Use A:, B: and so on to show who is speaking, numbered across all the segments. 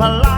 A: การ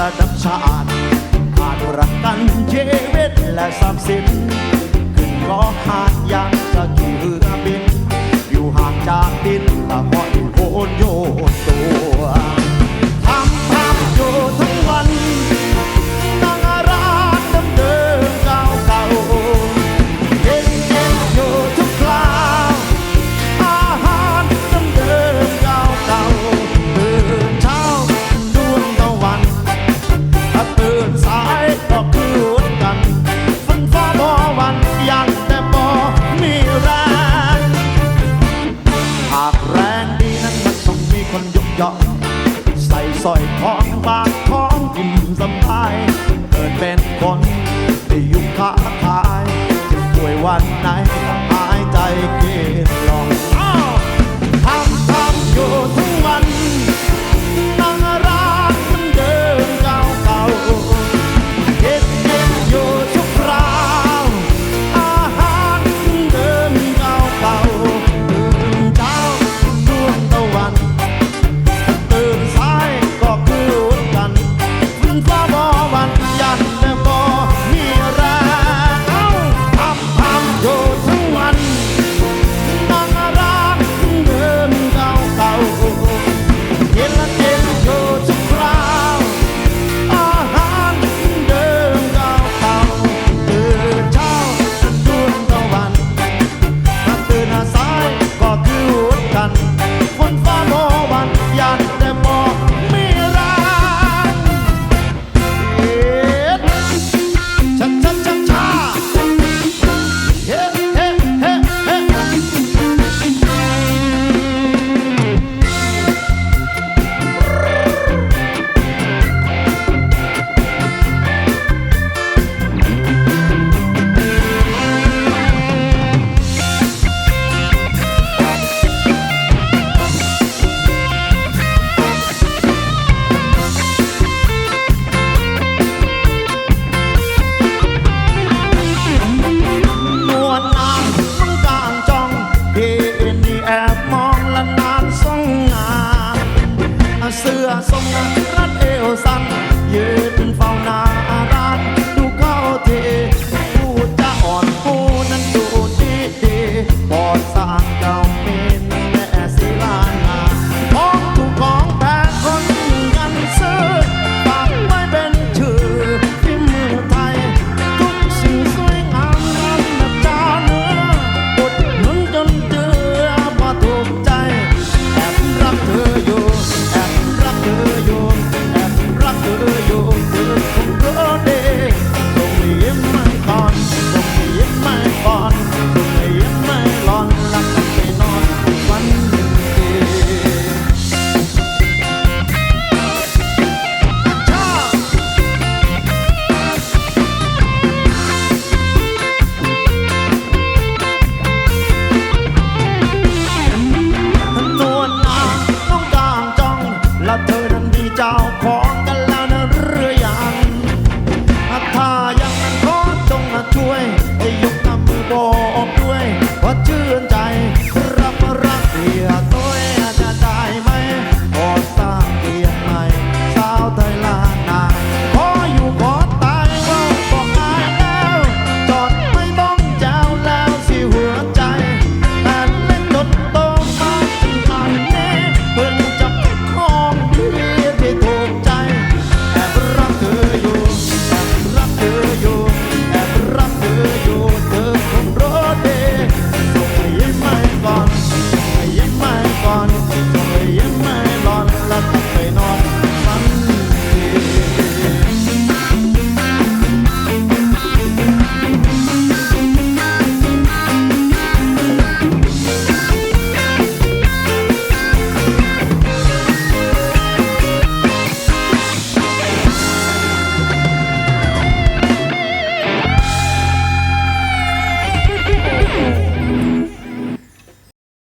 A: ระดับชาติขาดรักกันชีวิตและสามสิบขึ้นก็หาดยัง ใส่สร้อยทองบางทองอิ่มสบายเกิดเป็นคนที่ยุคค้าทายจะป่วยวันไหนกหายใจเกลียดหลอ